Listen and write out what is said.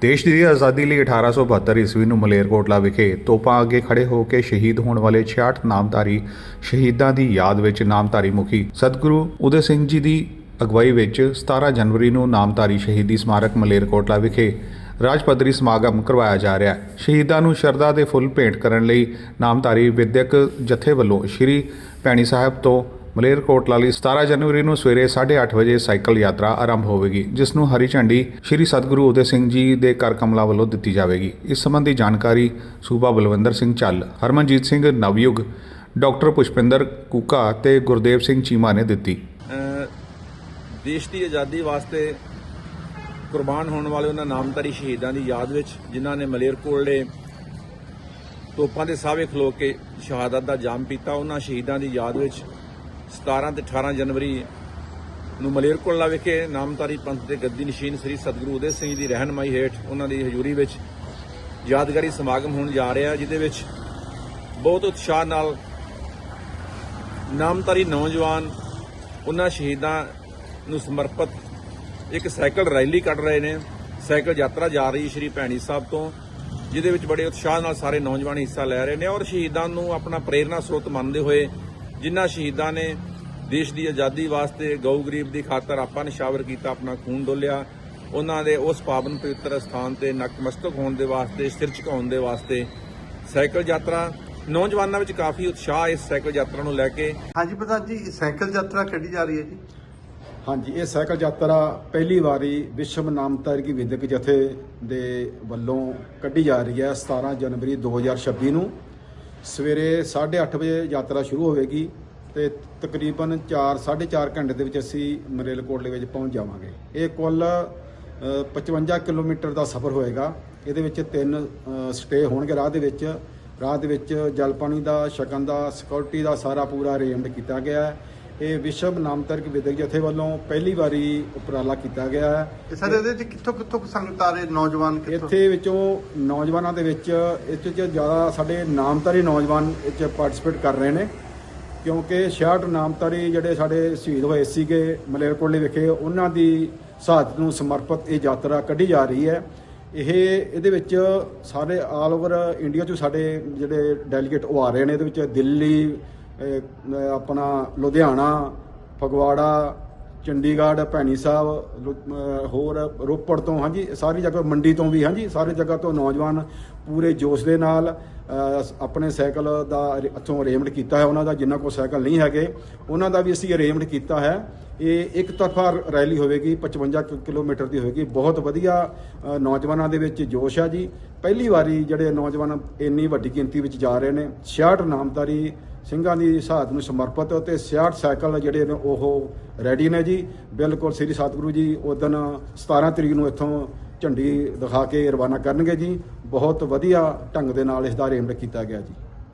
ਦੇਸ਼ ਦੀ ਆਜ਼ਾਦੀ ਲਈ 1872 ਈਸਵੀ ਨੂੰ ਮਲੇਰਕੋਟਲਾ ਵਿਖੇ ਤੋਪਾਂ ਅੱਗੇ ਖੜੇ ਹੋ ਕੇ ਸ਼ਹੀਦ ਹੋਣ ਵਾਲੇ 66 ਨਾਮਧਾਰੀ ਸ਼ਹੀਦਾਂ ਦੀ ਯਾਦ ਵਿੱਚ ਨਾਮਧਾਰੀ ਮੁਖੀ ਸਤਿਗੁਰੂ ਉਦੇ ਸਿੰਘ ਜੀ ਦੀ ਅਗਵਾਈ ਵਿੱਚ 17 ਜਨਵਰੀ ਨੂੰ ਨਾਮਧਾਰੀ ਸ਼ਹੀਦੀ ਸਮਾਰਕ ਮਲੇਰਕੋਟਲਾ ਵਿਖੇ ਰਾਜ ਪੱਧਰੀ ਸਮਾਗਮ ਕਰਵਾਇਆ ਜਾ ਰਿਹਾ ਹੈ। ਸ਼ਹੀਦਾਂ ਨੂੰ ਸ਼ਰਧਾ ਦੇ ਫੁੱਲ ਭੇਂਟ ਕਰਨ ਲਈ ਨਾਮਧਾਰੀ ਵਿਦਿਅਕ ਜਥੇ ਵੱਲੋਂ ਸ਼੍ਰੀ ਭੈਣੀ ਸਾਹਿਬ ਤੋਂ ਮਲੇਰਕੋਟਲਾ ਲਈ 17 ਜਨਵਰੀ ਨੂੰ ਸਵੇਰੇ 8:30 ਵਜੇ ਸਾਈਕਲ ਯਾਤਰਾ ਆਰੰਭ ਹੋਵੇਗੀ, ਜਿਸ ਨੂੰ ਹਰੀ ਝੰਡੀ ਸ਼੍ਰੀ ਸਤਿਗੁਰੂ ਉਦੇ ਸਿੰਘ ਜੀ ਦੇ ਕਰ ਕਮਲਾ ਵੱਲੋਂ ਦਿੱਤੀ ਜਾਵੇਗੀ। ਇਸ ਸੰਬੰਧੀ ਜਾਣਕਾਰੀ ਸੂਬਾ ਬਲਵੰਦਰ ਸਿੰਘ ਚੱਲ ਹਰਮਨਜੀਤ ਸਿੰਘ ਨਵਯੁਗ, ਡਾਕਟਰ ਪੁਸ਼ਪਿੰਦਰ ਕੂਕਾ ਤੇ ਗੁਰਦੇਵ ਸਿੰਘ ਚੀਮਾ ਨੇ ਦਿੱਤੀ। ਦੇਸ਼ ਦੀ ਆਜ਼ਾਦੀ ਵਾਸਤੇ ਕੁਰਬਾਨ ਹੋਣ ਵਾਲੇ ਉਹਨਾਂ ਨਾਮਧਾਰੀ ਸ਼ਹੀਦਾਂ ਦੀ ਯਾਦ ਵਿੱਚ, ਜਿਨ੍ਹਾਂ ਨੇ ਮਲੇਰਕੋਟਲੇ ਤੋਪਾਂ ਦੇ ਸਾਹਵੇ ਖਲੋ ਕੇ ਸ਼ਹਾਦਤ ਦਾ ਜਾਮ ਪੀਤਾ, ਉਹਨਾਂ ਸ਼ਹੀਦਾਂ ਦੀ ਯਾਦ ਵਿੱਚ 17 ਤੇ 18 ਜਨਵਰੀ ਨੂੰ ਮਲੇਰਕੋਟਲਾ ਵਿਖੇ ਨਾਮਧਾਰੀ ਪੰਥ ਦੇ ਗੱਦੀ ਨਸ਼ੀਨ ਸ੍ਰੀ ਸਤਿਗੁਰੂ ਉਦੇ ਸਿੰਘ ਦੀ ਰਹਿਨਮਾਈ ਹੇਠ ਉਹਨਾਂ ਦੀ ਹਜ਼ੂਰੀ ਵਿੱਚ ਯਾਦਗਾਰੀ ਸਮਾਗਮ ਹੋਣ ਜਾ ਰਿਹਾ, ਜਿਹਦੇ ਵਿੱਚ ਬਹੁਤ ਉਤਸ਼ਾਹ ਨਾਲ ਨਾਮਧਾਰੀ ਨੌਜਵਾਨ ਉਹਨਾਂ ਸ਼ਹੀਦਾਂ ਨੂੰ ਸਮਰਪਿਤ ਇੱਕ ਸਾਈਕਲ ਰੈਲੀ ਕੱਢ ਰਹੇ ਨੇ। ਸਾਈਕਲ ਯਾਤਰਾ ਜਾ ਰਹੀ ਸ਼੍ਰੀ ਭੈਣੀ ਸਾਹਿਬ ਤੋਂ, ਜਿਹਦੇ ਵਿੱਚ ਬੜੇ ਉਤਸ਼ਾਹ ਨਾਲ ਸਾਰੇ ਨੌਜਵਾਨ ਹਿੱਸਾ ਲੈ ਰਹੇ ਨੇ ਔਰ ਸ਼ਹੀਦਾਂ ਨੂੰ ਆਪਣਾ ਪ੍ਰੇਰਨਾ ਸਰੋਤ ਮੰਨਦੇ ਹੋਏ ਜਿਨ੍ਹਾਂ ਸ਼ਹੀਦਾਂ ਨੇ ਦੇਸ਼ ਦੀ ਆਜ਼ਾਦੀ ਵਾਸਤੇ ਗਊ ਗਰੀਬ ਦੀ ਖਾਤਰ ਆਪਾਂ ਨਿਸ਼ਾਵਰ ਕੀਤਾ ਆਪਣਾ ਖੂਨ ਡੋਲਿਆ। ਉਹਨਾਂ ਦੇ ਉਸ ਪਾਵਨ ਪਵਿੱਤਰ ਸਥਾਨ ਤੇ ਨਕਮਸਤਕ ਹੋਣ ਦੇ ਵਾਸਤੇ ਸਿਰ ਝੁਕਾਉਣ ਦੇ ਵਾਸਤੇ ਸਾਈਕਲ ਯਾਤਰਾ। ਨੌਜਵਾਨਾਂ ਵਿੱਚ ਕਾਫੀ ਉਤਸ਼ਾਹ ਇਸ ਸਾਈਕਲ ਯਾਤਰਾ ਨੂੰ ਲੈ ਕੇ। ਹਾਂਜੀ ਪ੍ਰਧਾਨ ਜੀ ਸਾਈਕਲ ਯਾਤਰਾ ਕੱਢੀ ਜਾ ਰਹੀ ਹੈ ਜੀ? ਹਾਂਜੀ ਇਹ ਸਾਈਕਲ ਯਾਤਰਾ ਪਹਿਲੀ ਵਾਰੀ ਵਿਸ਼ਵ ਨਾਮਧਾਰੀ ਵਿਦਿਅਕ ਜਥੇ ਦੇ ਵੱਲੋਂ ਕੱਢੀ ਜਾ ਰਹੀ ਹੈ 17 ਜਨਵਰੀ 2026 ਨੂੰ। ਸਵੇਰੇ 8:30 ਵਜੇ ਯਾਤਰਾ ਸ਼ੁਰੂ ਹੋਵੇਗੀ ਤੇ ਤਕਰੀਬਨ 4 4.5 ਘੰਟੇ ਦੇ ਵਿੱਚ ਅਸੀਂ ਮਰੇਲਕੋਟਲੇ ਵਿੱਚ ਪਹੁੰਚ ਜਾਵਾਂਗੇ। ਇਹ ਕੁੱਲ ਅ, 55 ਕਿਲੋਮੀਟਰ ਦਾ ਸਫ਼ਰ ਹੋਏਗਾ। ਇਹਦੇ ਵਿੱਚ ਤਿੰਨ ਸਟੇ ਹੋਣਗੇ ਰਾਹ ਦੇ ਵਿੱਚ। ਰਾਹ ਦੇ ਵਿੱਚ ਜਲ ਪਾਣੀ ਦਾ ਸ਼ਕਨ ਦਾ ਸਿਕਿਉਰਿਟੀ ਦਾ ਸਾਰਾ ਪੂਰਾ ਅਰੇਂਜਮੈਂਟ ਕੀਤਾ ਗਿਆ ਹੈ। ਇਹ ਵਿਸ਼ਵ ਨਾਮਧਾਰੀ ਵਿਦਿਅਕ ਜਥੇ ਵੱਲੋਂ ਪਹਿਲੀ ਵਾਰੀ ਉਪਰਾਲਾ ਕੀਤਾ ਗਿਆ ਹੈ। ਇਹ ਸਾਰੇ ਇਹਦੇ ਚ ਕਿੱਥੋਂ ਕਿੱਥੋਂ ਸੰਗਤ ਆ ਰਹੇ ਨੌਜਵਾਨ ਕਿੱਥੋਂ? ਇੱਥੇ ਵਿੱਚੋਂ ਨੌਜਵਾਨਾਂ ਦੇ ਵਿੱਚ ਇੱਥੇ ਚ ਜ਼ਿਆਦਾ ਸਾਡੇ ਨਾਮਧਾਰੀ ਨੌਜਵਾਨ 'ਚ ਪਾਰਟਿਸਿਪੇਟ ਕਰ ਰਹੇ ਨੇ ਕਿਉਂਕਿ 66 ਨਾਮਧਾਰੀ ਜਿਹੜੇ ਸਾਡੇ ਸ਼ਹੀਦ ਹੋਏ ਸੀਗੇ ਮਲੇਰਕੋਟਲੇ ਵਿਖੇ ਉਹਨਾਂ ਦੀ ਸ਼ਹਾਦਤ ਨੂੰ ਸਮਰਪਿਤ ਇਹ ਯਾਤਰਾ ਕੱਢੀ ਜਾ ਰਹੀ ਹੈ। ਇਹ ਇਹਦੇ ਵਿੱਚ ਸਾਰੇ ਆਲ ਓਵਰ ਇੰਡੀਆ ਚੋਂ ਸਾਡੇ ਜਿਹੜੇ ਡੈਲੀਗੇਟ ਉਹ ਆ ਰਹੇ ਨੇ ਇਹਦੇ ਵਿੱਚ ਦਿੱਲੀ ਆਪਣਾ ਲੁਧਿਆਣਾ, ਫਗਵਾੜਾ, ਚੰਡੀਗੜ੍ਹ, ਭੈਣੀ ਸਾਹਿਬ ਹੋਰ ਰੋਪੜ ਤੋਂ, ਹਾਂਜੀ, ਸਾਰੀ ਜਗ੍ਹਾ ਮੰਡੀ ਤੋਂ ਵੀ, ਹਾਂਜੀ, ਸਾਰੀ ਜਗ੍ਹਾ ਤੋਂ ਨੌਜਵਾਨ ਪੂਰੇ ਜੋਸ਼ ਦੇ ਨਾਲ ਆਪਣੇ ਸਾਈਕਲ ਦਾ ਇੱਥੋਂ ਅਰੇਂਜਮੈਂਟ ਕੀਤਾ ਹੈ ਉਹਨਾਂ ਦਾ ਜਿਨ੍ਹਾਂ ਕੋਲ ਸਾਈਕਲ ਨਹੀਂ ਹੈਗੇ, ਉਹਨਾਂ ਦਾ ਵੀ ਅਸੀਂ ਅਰੇਂਜਮੈਂਟ ਕੀਤਾ ਹੈ। ਇਹ ਇੱਕ ਤਰਫਾ ਰੈਲੀ ਹੋਵੇਗੀ 55 ਕਿ- ਕਿਲੋਮੀਟਰ ਦੀ ਹੋਵੇਗੀ। ਬਹੁਤ ਵਧੀਆ ਨੌਜਵਾਨਾਂ ਦੇ ਵਿੱਚ ਜੋਸ਼ ਹੈ ਜੀ। ਪਹਿਲੀ ਵਾਰੀ ਜਿਹੜੇ ਨੌਜਵਾਨ ਇੰਨੀ ਵੱਡੀ ਗਿਣਤੀ ਵਿੱਚ ਜਾ ਰਹੇ ਨੇ 66 ਨਾਮਧਾਰੀ ਸਿੰਘਾਂ ਦੀ ਸ਼ਹਾਦਤ ਨੂੰ ਸਮਰਪਿਤ ਤੇ 66 ਸਾਈਕਲ ਜਿਹੜੇ ਨੇ ਉਹ ਰੈਡੀ ਨੇ ਜੀ। ਬਿਲਕੁਲ ਸ੍ਰੀ ਸਤਿਗੁਰੂ ਜੀ ਉਦੋਂ 17 ਤਰੀਕ ਨੂੰ ਇੱਥੋਂ ਝੰਡੀ ਦਿਖਾ ਕੇ ਰਵਾਨਾ ਕਰਨਗੇ ਜੀ। ਬਹੁਤ ਵਧੀਆ ਢੰਗ ਦੇ ਨਾਲ ਇਸ ਦਾ ਅਰੇਂਜਮੈਂਟ ਕੀਤਾ ਗਿਆ ਜੀ।